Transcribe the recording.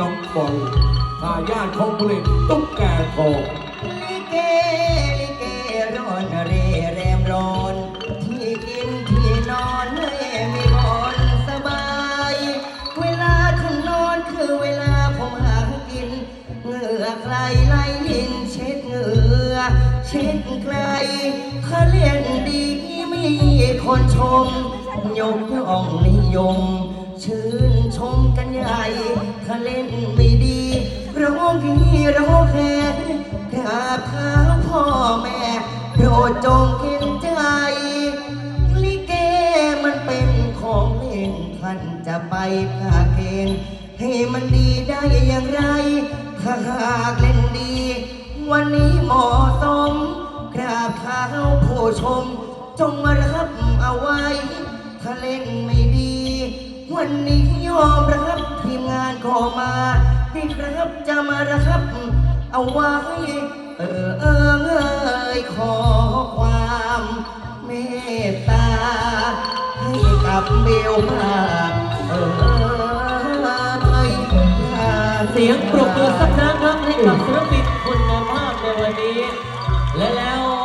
น้องบอยทายาทของผลิตตุ๊กแกทองลิเกลิเกร้อนเรแรมร้อน ที่กินที่นอนให้ไม่บอนสบาย เวลาถึงนอนคือเวลาผมหากิน เหงื่อใครไหลลินเช็ดเหงื่อเช็ดใครถ้าเล่นดีมีคนชม ยกย่องนิยม ชื่นชมกันใหญ่ถ้าเล่นไม่ดีร้องพี่ร้องแค่กราบเท้าพ่อแม่โปรดจงเห็นใจลิเกมันเป็นของเล่นท่านจะไปพาเกณฑ์ให้มันดีได้อย่างไร ถ้าหากเล่นดี วันนี้หมาะสมกราบเท้าผู้ชม จงมารับเอาไว้ ถ้าเล่นไม่ วันนี้ยอมรับทีมงานขอมาที่ครับจะมารับ เอาไว้ เออเออเอยขอความเมตตา ให้กับเบลมาเออเอยเสียงปรบมือสักครั้งครับให้กับศิลปินคุณภาพในวันนี้ และแล้ว